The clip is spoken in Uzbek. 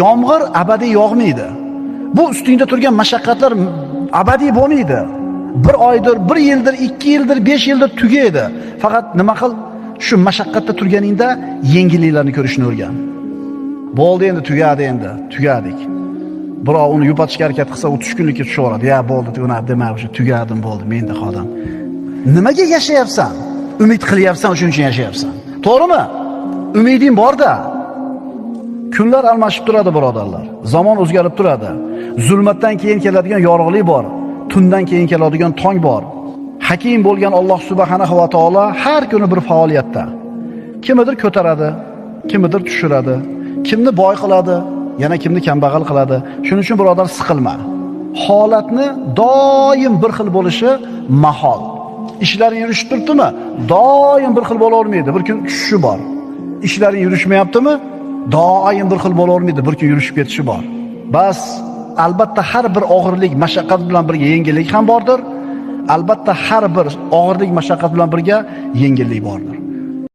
yomg'ir abadiy yog'maydi. Bu ustingda turgan mashaqqatlar abadiy bo'lmaydi. Bir oydir bir yildir ikki yildir besh yildir tugaydi. Faqat nima qil? Shu mashaqqatda turganingda yengilliklarni ko'rishni o'rgan. Bo'ldi endi tugadi endi tugadik. Birov uni yupatishga harakat qilsa u tushkunlikka tushaveradi. Ya bo'ldi uni demak o'sha tugadim bo'ldi menda xodim nimaga yashayapsan? Umid qilyapsan shuning uchun yashayapsan. To'g'rimi? Umiding borda. Kunlar almashib turadi birodarlar. Zamon o'zgarib turadi. Zulmatdan keyin keladigan yorug'lik bor. Tundan keyin keladigan tong bor. Hakim bo'lgan Alloh subhanahu va taolo har kuni bir faoliyatda. Kimidir ko'taradi kimidir tushiradi. Kimni boy qiladi yana kimni kambag'al qiladi. Shuning uchun birodar siqilma. Holatni doim bir xil bo'lishi mahol. Ishlaring yurishib turibdimi? Doim bir xil bo'lavermaydi. Bir kun tushishi bor. Ishlaring yurishmayaptimi? Doim bir xil bo'lavermaydi bir kun yurishib ketishi bor. Bas albatta har bir og'irlik mashaqqat bilan birga yengillik ham bordir. Albatta har bir og'irlik mashaqqat bilan birga yengillik bordir.